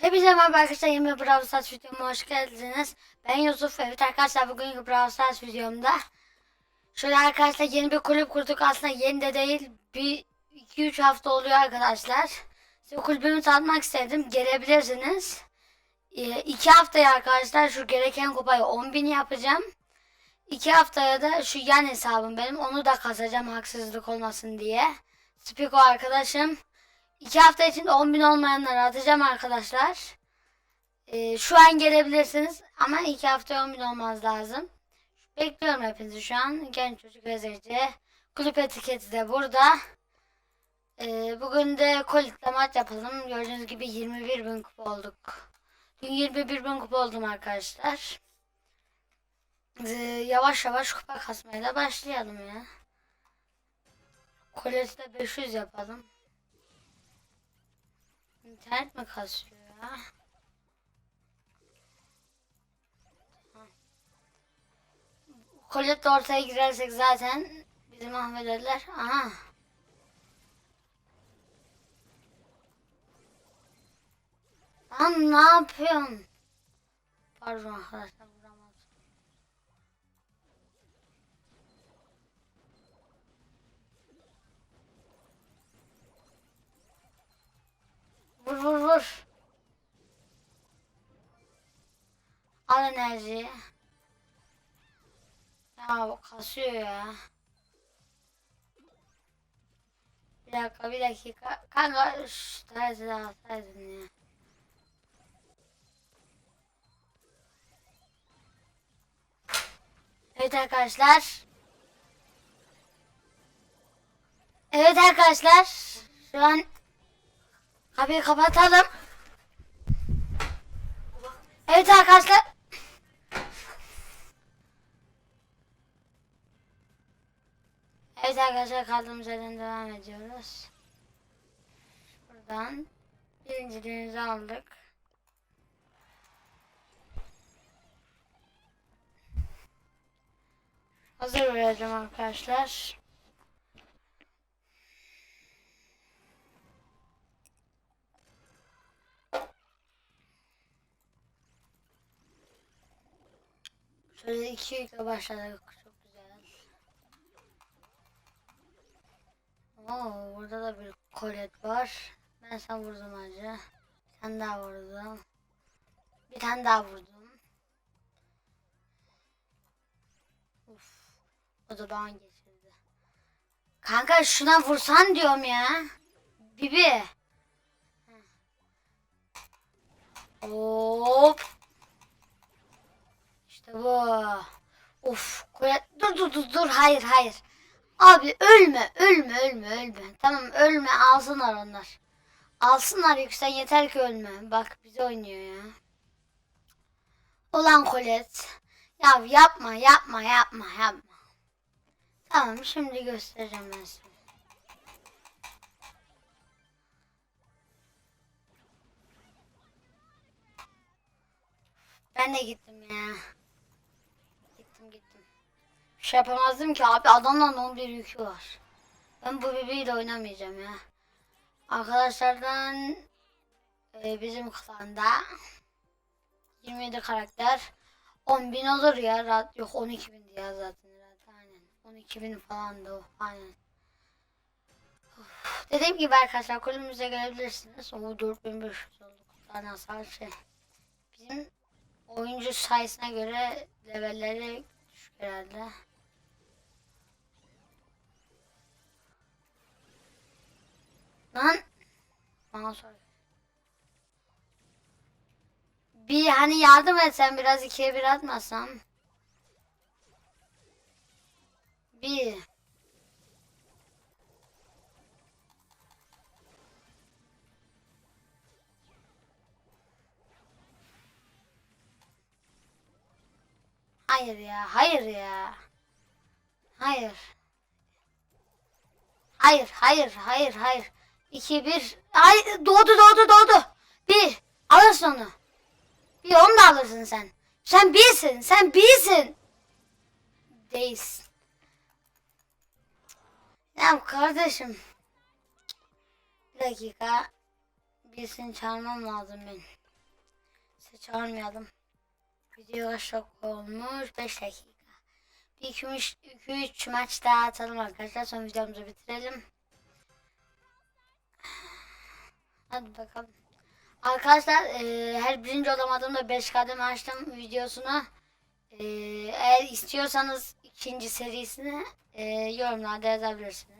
Hepinize merhaba arkadaşlar yeni bir Brawl Stars videoma hoş geldiniz. Ben Yusuf. Evet arkadaşlar bugünkü Brawl Stars videomda şöyle arkadaşlar yeni bir kulüp kurduk. Aslında yeni de değil. Bir 2-3 hafta oluyor arkadaşlar. Size kulübümü tanıtmak istedim. Gelebilirsiniz. 2 haftaya arkadaşlar şu gereken kupayı 10.000 yapacağım. 2 haftaya da şu yan hesabım benim. Onu da kazacağım haksızlık olmasın diye. Spiko arkadaşım. İki hafta içinde 10 bin olmayanları atacağım arkadaşlar. Ee, şu an gelebilirsiniz ama iki hafta 10 bin olmaz lazım. Bekliyorum hepinizi şu an. Genç çocuk vezirci. Kulüp etiketi de burada. Ee, bugün de kolitle maç yapalım. Gördüğünüz gibi 21 bin kupa olduk. Dün 21 bin kupa oldum arkadaşlar. Ee, yavaş yavaş kupa kasmaya da başlayalım ya. Koleti de 500 yapalım. İnternet mi kasıyor ya? Koletle ortaya girersek zaten bizi mahvederler. Aha. Lan ne yapıyorsun? Pardon arkadaşlar Vur vur vur. Al enerjiyi. Ya bu kasıyor ya. Bir dakika bir dakika. Kanka şşş tersi de alsaydın ya. Evet arkadaşlar. Evet arkadaşlar. Şu an Kapıyı kapatalım. Evet arkadaşlar. Evet arkadaşlar kaldığımız yerden devam ediyoruz. Buradan birinciliğimizi aldık. Hazır vereceğim arkadaşlar. Şöyle iki yükle başladık. Çok güzel. Oo, burada da bir kolet var. Ben sen vurdum acı. Bir tane daha vurdum. Bir tane daha vurdum. Uf. O da bana geçirdi. Kanka şuna vursan diyorum ya. Bibi. Hop. Bu. Kule... Dur dur dur dur. Hayır hayır. Abi ölme ölme ölme ölme. Tamam ölme alsınlar onlar. Alsınlar yüksek yeter ki ölme. Bak bize oynuyor ya. Ulan Kolet. Ya yapma yapma yapma yapma. Tamam şimdi göstereceğim ben sana. Ben de gittim ya. Gittim gittim. Bir şey yapamazdım ki abi adamdan 11 yükü var. Ben bu bebeğiyle oynamayacağım ya. Arkadaşlardan e, bizim klanda 27 karakter 10 bin olur ya rahat yok 12 bin ya zaten zaten aynen 12 bin falan da o aynen. Uf, Dediğim gibi arkadaşlar kulübümüze gelebilirsiniz. O 4500 olduk. Hasar şey. Bizim oyuncu sayısına göre levelleri düşük herhalde. Lan bana sor. Bir hani yardım etsen biraz ikiye bir atmasam. Bir. Hayır ya, hayır ya. Hayır. Hayır, hayır, hayır, hayır. 2 1 Ay doğdu doğdu doğdu. Bir alırsın onu. Bir onu da alırsın sen. Sen birsin, sen birsin. Değilsin. Ya kardeşim. Bir dakika. Birisini çağırmam lazım benim. Neyse çağırmayalım. Video dakika olmuş? 5 dakika. 2-3 maç daha atalım arkadaşlar. Son videomuzu bitirelim. Hadi bakalım. Arkadaşlar e, her birinci olamadığımda 5 kademe açtım videosunu. E, eğer istiyorsanız ikinci serisini e, yorumlarda yazabilirsiniz.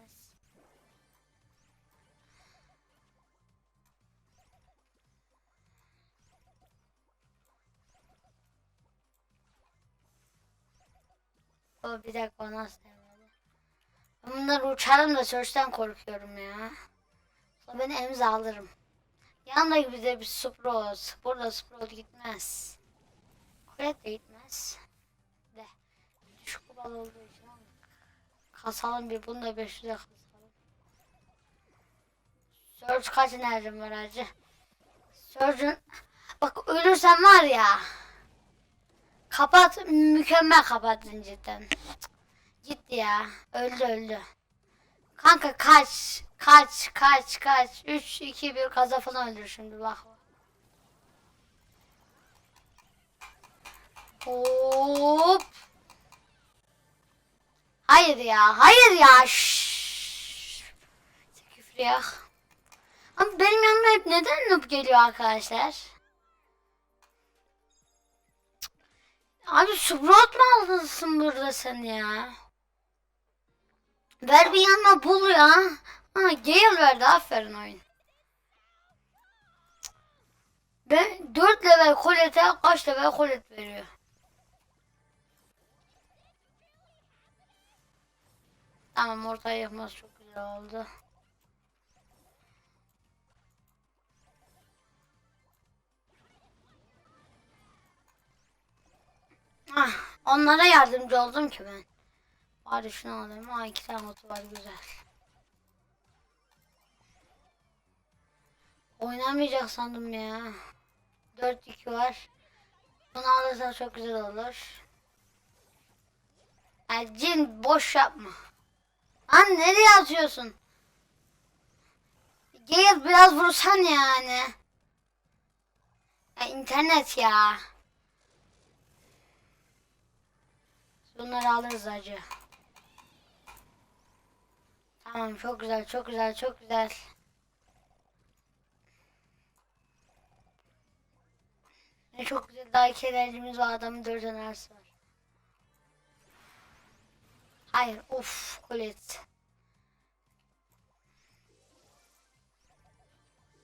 O bir dakika o nasıl demedi. Ben bunları uçarım da sörsten korkuyorum ya. Sonra beni emza alırım. Yanındaki bize bir Sprout. Burada Sprout gitmez. Kuret de gitmez. De. Düşük kupalı olduğu için. Kasalım bir. Bunu da 500'e kasalım. Surge kaç enerjim var hacı? Surge'un... Bak ölürsen var ya. Kapat. Mükemmel kapattın cidden. Gitti ya. Öldü öldü. Kanka kaç. Kaç kaç kaç. 3 2 1 kaza falan öldür şimdi bak. Hop. Hayır ya. Hayır ya. Şşş. Küfür ya. Ama benim yanıma hep neden noob geliyor arkadaşlar? Abi Sprout mu aldın burada sen ya? Ver bir yanıma bul ya. Ha Gale verdi aferin oyun. Ben 4 level kolete kaç level kolet veriyor? Tamam ortaya yapması çok güzel oldu. Ah, onlara yardımcı oldum ki ben. Bari şunu alayım. Ha iki tane otu var güzel. Oynamayacak sandım ya. 4-2 var. Bunu alırsa çok güzel olur. Yani cin boş yapma. Lan nereye atıyorsun? Gel biraz vursan yani. Ya internet ya. Bunları alırız acı. Tamam çok güzel çok güzel çok güzel. Ne çok güzel daha iki enerjimiz var adamın dört enerjisi var. Hayır of kulet.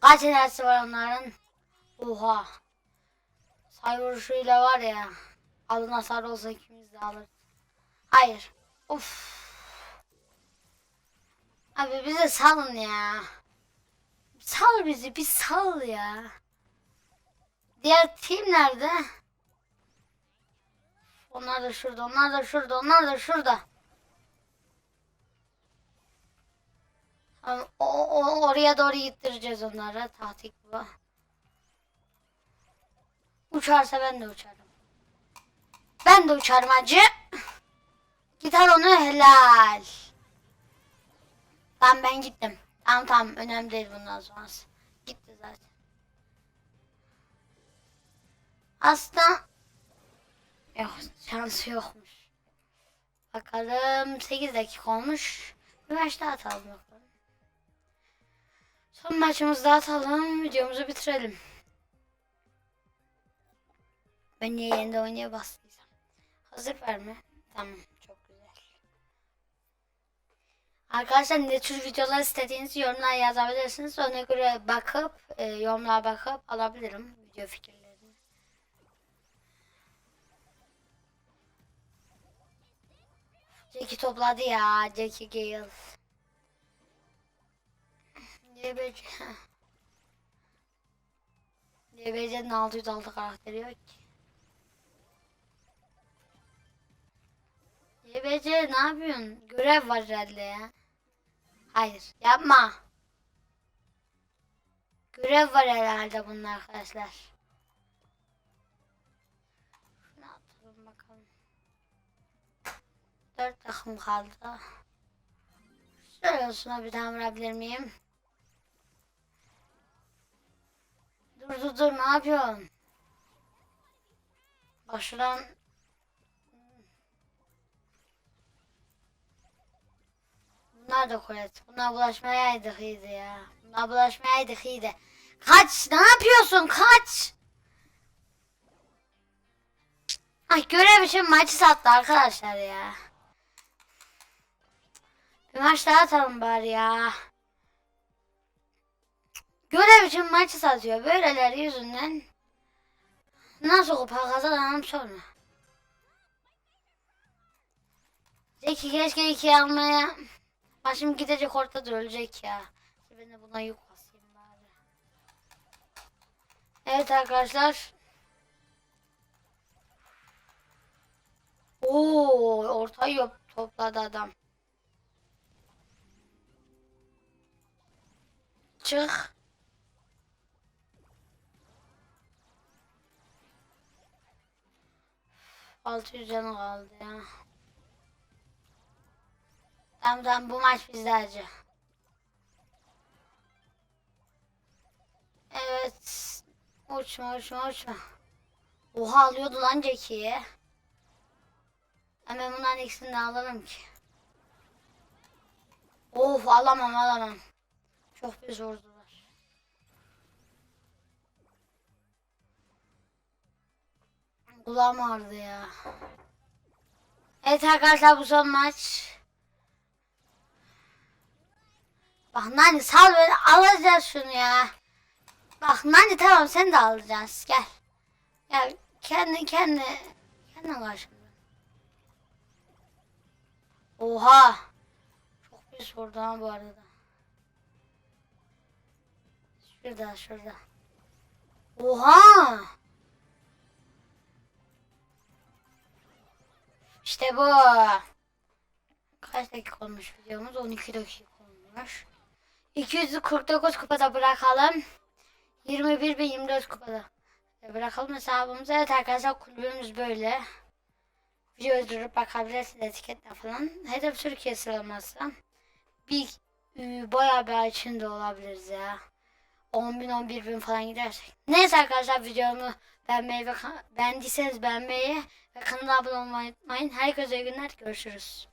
Kaç enerjisi var onların? Oha. Say vuruşuyla var ya. Alın hasar olsa ikimiz de alır. Hayır. Of. Abi bize salın ya. Sal bizi bir sal ya. Diğer team nerede? Onlar da şurada, onlar da şurada, onlar da şurada. O, o, oraya doğru gittireceğiz onları. Tahtik bu. Uçarsa ben de uçarım. Ben de uçarım acı. Gitar onu helal. Tamam ben gittim. Tamam tamam önemli değil bundan sonrası. Gitti zaten. Aslında yok şansı yokmuş. Bakalım 8 dakika olmuş. Bir maç daha atalım bakalım. Son maçımızı da atalım. Videomuzu bitirelim. Ben niye yenide oynaya bastıysam. Hazır verme. Tamam. Arkadaşlar ne tür videolar istediğinizi yorumlara yazabilirsiniz. Ona göre bakıp e, yorumlara bakıp alabilirim video fikirlerini. Jackie topladı ya. Jackie Gale. YBC. YBC'nin 606 karakteri yok ki. YBC ne yapıyorsun? Görev var herhalde ya. Hayır yapma. Görev var herhalde bunun arkadaşlar. Şunu atalım bakalım. Dört takım kaldı. Şuna bir daha vurabilir miyim? Dur dur dur ne yapıyorsun? Bak Bunlar da kuret. Bunlar bulaşmayaydık iyiydi ya. Bunlar bulaşmayaydık iyiydi. Kaç! Ne yapıyorsun? Kaç! Ay görev için maçı sattı arkadaşlar ya. Bir maç daha atalım bari ya. Görev için maçı satıyor. Böyleler yüzünden nasıl kupa kazanalım sonra. Zeki keşke iki almaya. Başım gidecek ortada ölecek ya. Ben de buna yük basayım bari. Evet arkadaşlar. Oo, ortayı topladı adam. Çık. Altı yüz kaldı ya. Tamam bu maç bizde acı. Evet. Uçma uçma uçma. Oha alıyordu lan Jackie'yi. Hemen bunların ikisini de alalım ki. Of alamam alamam. Çok bir zordular. Kulağım ağrıdı ya. Evet arkadaşlar bu son maç. Bak Nani sal beni alacağız şunu ya. Bak Nani tamam sen de alacağız gel. Gel kendi kendi kendi karşımda. Oha. Çok pis vurdu ha bu arada. Şurada şurada. Oha. İşte bu. Kaç dakika olmuş videomuz? 12 dakika olmuş. 249 kupada bırakalım. 21 ve 24 kupada E, bırakalım hesabımıza. Evet arkadaşlar kulübümüz böyle. Videoyu durup bakabilirsiniz etiketle falan. Hedef Türkiye sıralaması. Bir e, bayağı bir içinde olabiliriz ya. 10 bin 11 bin falan gidersek. Neyse arkadaşlar videomu beğenmeyi ve beğendiyseniz beğenmeyi ve kanala abone olmayı unutmayın. Herkese iyi günler. Görüşürüz.